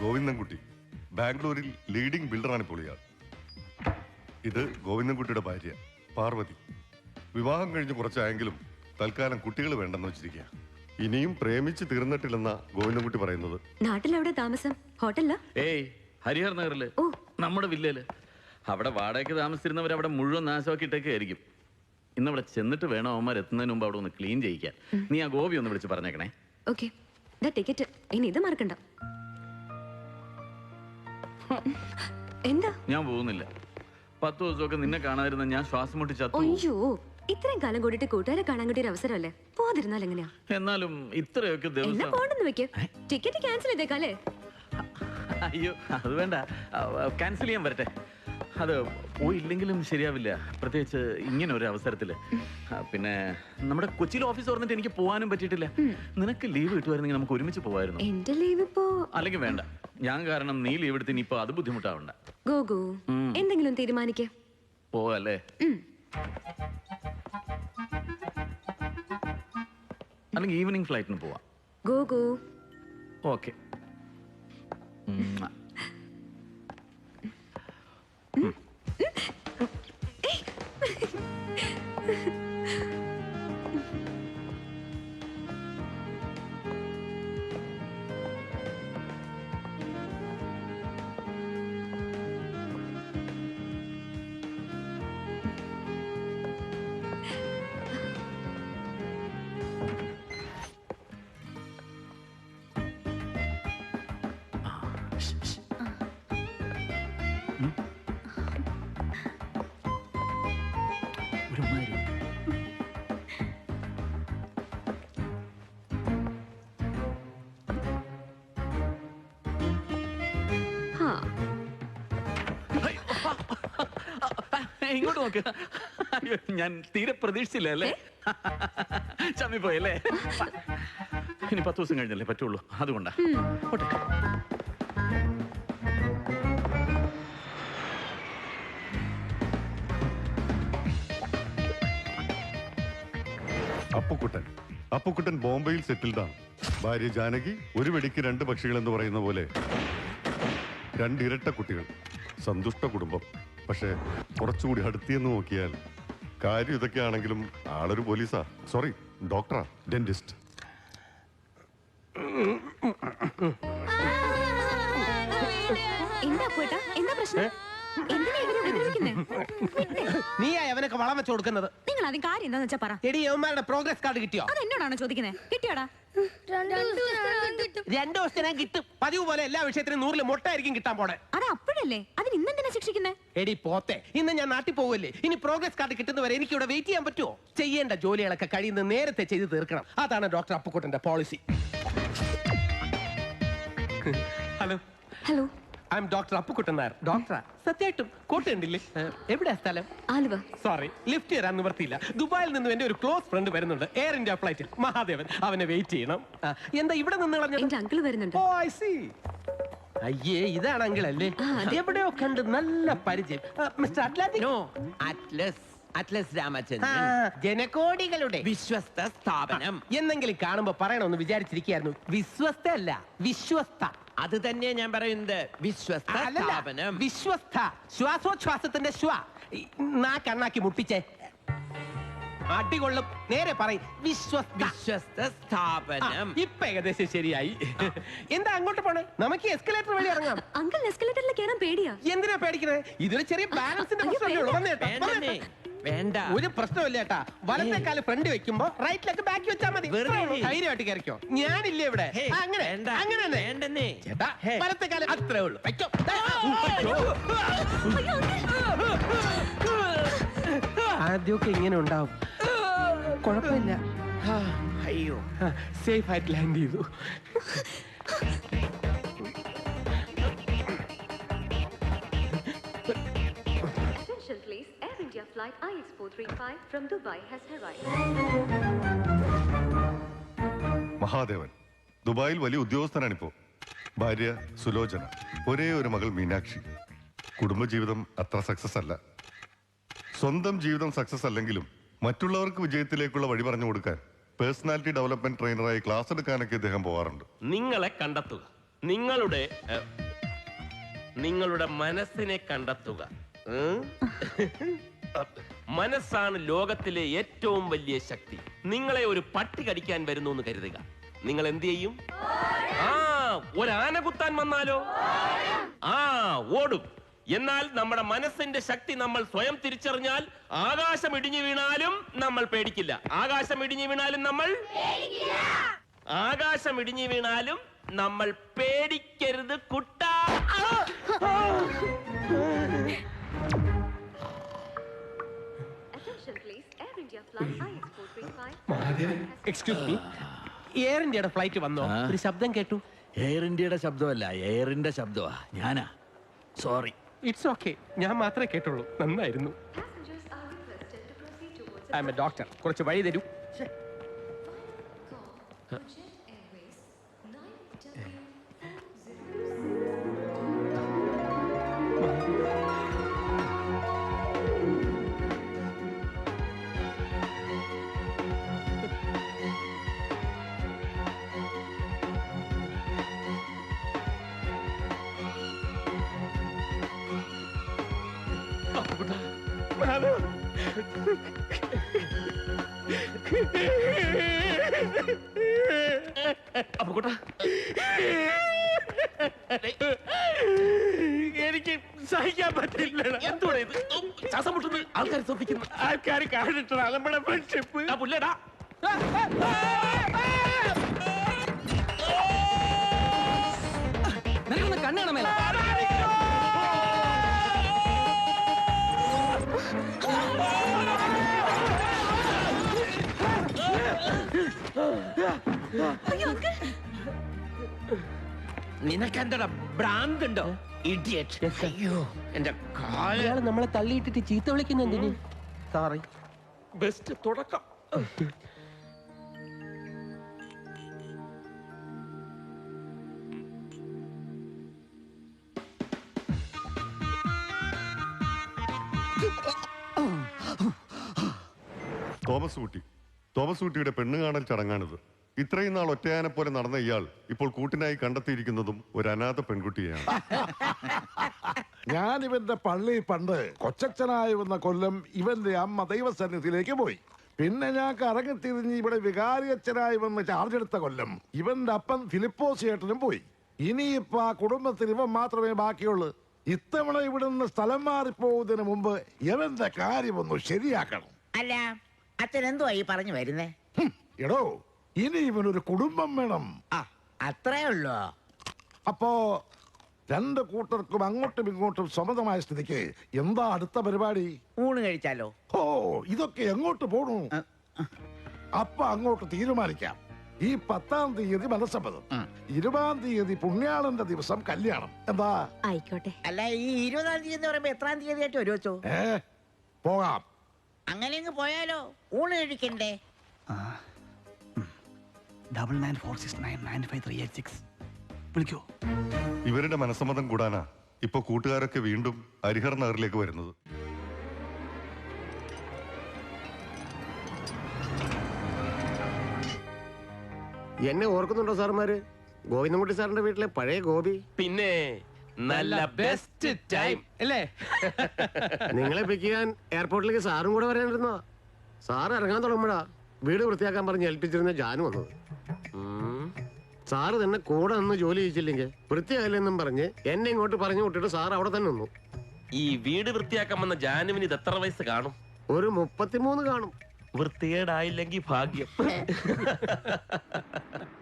ഗോവിന്ദൻകുട്ടി. ബാംഗ്ലൂരിൽ ലീഡിംഗ് ബിൽഡറാണ് ഇപ്പോൾ ഇയാൾ. ഇത് ഗോവിന്ദൻകുട്ടിയുടെ ഭാര്യ പാർവതി. വിവാഹം കഴിഞ്ഞ് കുറച്ചായെങ്കിലും തൽക്കാലം കുട്ടികൾ വേണ്ടെന്ന് വെച്ചിരിക്കുക ഇനിയും പ്രേമിച്ച് തീർന്നിട്ടില്ലെന്ന ഗോവിന്ദൻകുട്ടി പറയുന്നത്. നാട്ടിലെവിടെ താമസം? ഹോട്ടലിലാ? ഏയ് ഹരിഹർ നഗറിൽ. ഓ. നമ്മുടെ വില്ലയിൽ. അവിടെ വാടകയ്ക്ക് താമസിച്ചിരുന്നവർ അവിടെ മുഴുവൻ നാശമാക്കിയിട്ടൊക്കെ ആയിരിക്കും ഇന്ന് അവിടെ ചെന്നിട്ട് വേണം അവന്മാർ എത്തുന്നതിന് മുമ്പ് അവിടെ ഒന്ന് ക്ലീൻ ചെയ്യിക്കാൻ. നീ ആ ഗോപി ഒന്ന് വിളിച്ച് പറഞ്ഞേക്കണേ. ഓക്കെ. ദാ ടിക്കറ്റ് ഇനി ഇത് മറക്കണ്ട. എന്താ? ഞാൻ പോകുന്നില്ല. പത്ത് ദിവസമൊക്കെ നിന്നെ കാണാതിരുന്ന ഞാൻ ശ്വാസം മുട്ടി ചത്തു അയ്യോ ഇത്രയും കാലം കൂടിയിട്ട് കൂട്ടുകാരെ കാണാൻ കിട്ടിയ ഒരു അവസരമല്ലേ? പോവാതിരുന്നാൽ എങ്ങനെയാ? എന്നാലും ഇത്രയൊക്കെ എന്നാ ദിവസം പോണ്ടെന്ന് വെക്ക്. ടിക്കറ്റ് ക്യാൻസൽ ചെയ്തേക്കാല്ലേ അയ്യോ അത് വേണ്ട. ക്യാൻസൽ ചെയ്യാൻ വരട്ടെ. അത് പോയില്ലെങ്കിലും ശരിയാവില്ല. പ്രത്യേകിച്ച് ഇങ്ങനെ ഒരു അവസരത്തിൽ പിന്നെ നമ്മുടെ കൊച്ചിയിൽ ഓഫീസ് തുറന്നിട്ട് എനിക്ക് പോകാനും പറ്റിയിട്ടില്ല. നിനക്ക് ലീവ് കിട്ടുമായിരുന്നെങ്കിൽ നമുക്ക് ഒരുമിച്ച് പോവായിരുന്നു. എന്റെ ലീവ് ഇപ്പോ അല്ലെങ്കിൽ വേണ്ട. ഞാൻ കാരണം നീ ലീവ് എടുത്തിന് ഇനിയിപ്പോ അത് ബുദ്ധിമുട്ടാവണ്ട ഗോഗു എന്തെങ്കിലും തീരുമാനിക്ക പോവല്ലേ. അല്ലെങ്കിൽ ഈവനിങ് ഫ്ലൈറ്റിന് പോവാം ഗോഗു ഓക്കെ ഒരുമാതിരി ഇങ്ങോട്ട് നോക്ക്. അയ്യോ, ഞാൻ തീരെ പ്രതീക്ഷിച്ചില്ല അല്ലേ? ചമ്മി പോയല്ലേ ഇനി പത്ത് ദിവസം കഴിഞ്ഞല്ലേ പറ്റുള്ളൂ. അതുകൊണ്ടാ. പോട്ടെ. അപ്പുക്കുട്ടൻ. അപ്പുക്കുട്ടൻ ബോംബെയിൽ സെറ്റിൽഡാണ് ഭാര്യ ജാനകി ഒരു വെടിക്ക് രണ്ട് പക്ഷികൾ എന്ന് പറയുന്ന പോലെ. രണ്ടിരട്ട കുട്ടികൾ സന്തുഷ്ട കുടുംബം. പക്ഷേ കുറച്ചുകൂടി അടുത്തിയെന്ന് നോക്കിയാൽ കാര്യം ഇതൊക്കെയാണെങ്കിലും ആളൊരു പോലീസാ. സോറി ഡോക്ടറാ ഡെന്റിസ്റ്റ് എന്താ പോട്ടാ എന്താ പ്രശ്നം? എന്തിനാ ഇവരെ ഉപദ്രവിക്കുന്നേ? നീ അവനൊക്കെ വളം വെച്ച് കൊടുക്കുന്നത്. നിങ്ങൾ ആദ്യം കാര്യം എന്താന്ന് വെച്ചാ പറ. എടി യവന്മാരുടെ പ്രോഗ്രസ് കാർഡ് കിട്ടിയോ? അത് എന്നോടാണോ ചോദിക്കുന്നത് കിട്ടിയോടാ? രണ്ടു ദിവസത്തിനാ കിട്ടും. പതിവ് പോലെ എല്ലാ വിഷയത്തിനും നൂറിൽ മുട്ടായിരിക്കും കിട്ടാൻ പോണേ. അത് അപ്പോഴല്ലേ? അതിന് ഇന്നെന്തിനാ ശിക്ഷിക്കുന്നത് എടി പോത്തെ. ഇന്ന് ഞാൻ നാട്ടിൽ പോവല്ലേ? ഇനി പ്രോഗ്രസ് കാർഡ് കിട്ടുന്നവരെ എനിക്ക് ഇവിടെ വെയിറ്റ് ചെയ്യാൻ പറ്റുമോ ചെയ്യേണ്ട ജോലികളൊക്കെ കഴിയുന്ന നേരത്തെ ചെയ്ത് തീർക്കണം. അതാണ് doctor അപ്പുക്കുട്ടന്റെ policy hello. Hello. I'm doctor Appukuttan Nair ഡോക്ടറാ സത്യമായിട്ടും കോട്ട് കണ്ടില്ലേ എവിടെയാ സ്ഥലം? ആലുവ. സോറി ലിഫ്റ്റ് തരാൻ നിവർത്തിയില്ല. ദുബായിൽ നിന്ന് എന്റെ ഒരു ക്ലോസ് ഫ്രണ്ട് വരുന്നുണ്ട്. എയർ ഇന്ത്യ ഫ്ലൈറ്റിൽ മഹാദേവൻ അവനെ വെയിറ്റ് ചെയ്യണം. എന്താ ഇവിടെ നിന്ന് കളഞ്ഞത്? അങ്കിൾ വരുന്നുണ്ട്. ഓ ഐ സി അയ്യേ ഇതാണ് അങ്കിൾ അല്ലേ? എവിടെയോ കണ്ട് നല്ല പരിചയം. Mister Atlantic no Atlas Atlas Ramachandran ജനകോടികളുടെ വിശ്വസ്ത സ്ഥാപനം. എന്നെങ്കിലും കാണുമ്പോ പറയണമെന്ന് വിചാരിച്ചിരിക്കുകയായിരുന്നു. വിശ്വസ്ത അല്ല വിശ്വസ്ത. അത് തന്നെ ഞാൻ പറയുന്നത്. വിശ്വസ്ത അല്ലല്ല, സ്ഥാപനം. വിശ്വസ്ത. ശ്വാസോച്ഛ്വാസത്തിന്റെ ശ്വ. ഈ, നാ കണ്ണാക്കി മുട്ടിച്ചേ. അടികൊള്ളും. നേരെ പറയും. വിശ്വസ്ത. വിശ്വസ്ത ആ, സ്ഥാപനം ഇപ്പൊ ഏകദേശം ശരിയായി. എന്താ അങ്ങോട്ട് പോണേ? നമുക്ക് എസ്കലേറ്റർ വഴി ഇറങ്ങാം. അങ്കിൾ എസ്കലേറ്ററിൽ കയറാൻ പേടിയാ. എന്തിനാ പേടിക്കണേ? ഇതൊരു ചെറിയ ബാലൻസിന്റെ അയ്യോ, പ്രശ്നമല്ലേ ഉള്ളൂ. വന്നേ വേണ്ടന്നേ വന്നേ. വേണ്ട. ഒരു പ്രശ്നമില്ല ഏട്ടാ. വലത്തെ കാൽ ഫ്രണ്ട് വെക്കുമ്പോ റൈറ്റിലേക്ക് ബാക്കി വെച്ചാ മതി. വെറുതെ. ധൈര്യമായിട്ട് കയറിക്കോ ഞാനില്ലേ ഇവിടെ? ഹേ, ആ, അങ്ങനെ. വേണ്ട. അങ്ങനെ തന്നെ. വേണ്ടെന്നേ. ചേട്ടാ ഹേ. വലത്തെ കാൽ അത്രേ ഉള്ളൂ. വെക്കോ. ദാ, ആദ്യമൊക്കെ ഇങ്ങനെ ഉണ്ടാവും. കുഴപ്പമില്ല. അയ്യോ. സേഫ് ആയിട്ട് ലാൻഡ് ചെയ്തു. Attention please, Air India flight IX435 from Dubai has arrived. Mahadevan ദുബായിൽ വലിയ ഉദ്യോഗസ്ഥനാണിപ്പോ. ഭാര്യ സുലോചന ഒരേ ഒരു മകൾ മീനാക്ഷി. കുടുംബജീവിതം അത്ര സക്സസ് അല്ല. സ്വന്തം ജീവിതം സക്സസ് അല്ലെങ്കിലും മറ്റുള്ളവർക്ക് വിജയത്തിലേക്കുള്ള വഴി പറഞ്ഞു കൊടുക്കാൻ പേഴ്സണാലിറ്റി ഡെവലപ്മെന്റ് ട്രെയിനറായി ക്ലാസ് എടുക്കാനൊക്കെ ഇദ്ദേഹം പോകാറുണ്ട് നിങ്ങളെ കണ്ടെത്തുക. നിങ്ങളുടെ നിങ്ങളുടെ മനസ്സിനെ കണ്ടെത്തുക? മനസ്സാണ് ലോകത്തിലെ ഏറ്റവും വലിയ ശക്തി. നിങ്ങളെ ഒരു പട്ടി കടിക്കാൻ വരുന്നു എന്ന് കരുതുക. നിങ്ങൾ എന്ത് ചെയ്യും? ആ ഒരാന കുത്താൻ വന്നാലോ? ആ ഓടും. എന്നാൽ നമ്മുടെ മനസ്സിന്റെ ശക്തി നമ്മൾ സ്വയം തിരിച്ചറിഞ്ഞാൽ ആകാശം ഇടിഞ്ഞു വീണാലും നമ്മൾ പേടിക്കില്ല. ആകാശം ഇടിഞ്ഞു വീണാലും നമ്മൾ ആകാശം ഇടിഞ്ഞു വീണാലും നമ്മൾ പേടിക്കരുത് കുട്ടാ. എക്സ്ക്യൂസ് മീ എയർ ഇന്ത്യയുടെ ഫ്ലൈറ്റ് വന്നോ? ഒരു ശബ്ദം കേട്ടു. എയർ ഇന്ത്യയുടെ ശബ്ദമല്ല എയറിന്റെ ശബ്ദമാ. ഞാനാ. സോറി ഇറ്റ്സ് ഓക്കെ ഞാൻ മാത്രമേ കേട്ടുള്ളൂ. നന്നായിരുന്നു. ഐ എം എ ഡോക്ടർ കുറച്ച് വഴി തരൂ. അപ്പൊ കുട്ടാ. എനിക്ക് സഹിക്കാൻ പറ്റില്ല എന്തുവാ ഇത്? ശ്വാസം മുട്ടുന്നു ആൾക്കാർ ശ്രദ്ധിക്കുന്നു ആൾക്കാർ കാണിട്ടാ നമ്മുടെ ഫ്രണ്ട്ഷിപ്പ് ആ പുല്ലേടാ. കണ്ണാണ് മേല. നിനക്കെന്താ ഭ്രാന്തുണ്ടോ? ഇഡിയറ്റ്. അയ്യോ എന്റെ കാല. നമ്മളെ തള്ളിയിട്ടിട്ട് ചീത്ത വിളിക്കുന്ന എന്തിന്? സാറി ബെസ്റ്റ് തുടക്കം. തോമസ് കുട്ടി. തോമസ് കുട്ടിയുടെ പെണ്ണ് കാണൽ ചടങ്ങാണിത്. ഇത്രയും നാൾ ഒറ്റയാനെ പോലെ നടന്ന ഇയാൾ ഇപ്പോൾ കൂട്ടിനായി കണ്ടെത്തിയിരിക്കുന്നതും ഒരു അനാഥ പെൺകുട്ടിയാണ് ഞാൻ ഇവന്റെ പള്ളി പണ്ട് കൊച്ചച്ഛനായി വന്ന കൊല്ലം ഇവന്റെ അമ്മ ദൈവസന്നിധിയിലേക്ക് പോയി. പിന്നെ ഞാൻ കറങ്ങിത്തിരിഞ്ഞ് ഇവിടെ വികാരിയച്ഛനായി വന്ന് ചാർജ് എടുത്ത കൊല്ലം ഇവന്റെ അപ്പൻ ഫിലിപ്പോസ് ചേട്ടനും പോയി. ഇനിയിപ്പോ ആ കുടുംബത്തിൽ ഇവൻ മാത്രമേ ബാക്കിയുള്ളൂ. ഇത്തവണ ഇവിടുന്ന് സ്ഥലം മാറിപ്പോകുന്നതിന് മുമ്പ് ഇവന്റെ കാര്യമൊന്ന് ശരിയാക്കണം. അല്ല അച്ഛൻ എന്തുവാ ഈ പറഞ്ഞു വരുന്നേ? എടോ ഇനി ഇവനൊരു കുടുംബം വേണം. ആ അത്രേ ഉള്ളൂ? അപ്പോ രണ്ട് കൂട്ടർക്കും അങ്ങോട്ടും ഇങ്ങോട്ടും സമ്മതമായ സ്ഥിതിക്ക് എന്താ അടുത്ത പരിപാടി? ഊണ് കഴിച്ചാലോ? ഓ ഇതൊക്കെ എങ്ങോട്ട് പോണു? അപ്പൊ അങ്ങോട്ട് തീരുമാനിക്കാം. ഈ പത്താം തീയതി മനസ്സമ്മതം ഇരുപതാം തീയതി പുണ്യാളന്റെ ദിവസം കല്യാണം. എന്താ? ആയിക്കോട്ടെ. അല്ല ഈ ഇരുപതാം തീയതി എന്ന് പറയുമ്പോ എത്രാം തീയതി ആയിട്ട് ഒരു വെച്ചോ ഏ പോകാം. അങ്ങനെ അങ്ങ് പോയാലോ? ഊണ് കഴിക്കണ്ടേ? Double nine four six nine nine five three eight six വിളിക്കോ. ഇവരുടെ മനസ്സമ്മതം കൂടാനാ ഇപ്പൊ കൂട്ടുകാരൊക്കെ വീണ്ടും ഹരിഹർ നഗറിലേക്ക് വരുന്നത്. എന്നെ ഓർക്കുന്നുണ്ടോ സാർമാര് ഗോവിന്ദൻകുട്ടി സാറിന്റെ വീട്ടിലെ പഴയ ഗോപി. പിന്നെ നല്ല ബെസ്റ്റ് ടൈം അല്ലേ? നിങ്ങളെ പിക്ക് ചെയ്യാൻ എയർപോർട്ടിലേക്ക് സാറും കൂടെ വരാനിരുന്നോ? സാർ ഇറങ്ങാൻ തുടങ്ങുമ്പോഴാ വീട് വൃത്തിയാക്കാൻ പറഞ്ഞ് ഏൽപ്പിച്ചിരുന്ന ജാനു വന്നത്. സാറ് തന്നെ കൂടെ നിന്ന് ജോലി ചെയ്യിച്ചില്ലെങ്കിൽ വൃത്തിയായില്ലെന്നും പറഞ്ഞ് എന്നെ ഇങ്ങോട്ട് പറഞ്ഞു വിട്ടിട്ട് സാർ അവിടെ തന്നെ നിന്നു. ഈ വീട് വൃത്തിയാക്കാൻ വന്ന ജാനുവിന് ഇത് എത്ര വയസ്സ് കാണും? ഒരു മുപ്പത്തിമൂന്ന് കാണും. വൃത്തികേടായില്ലെങ്കിൽ ഭാഗ്യം.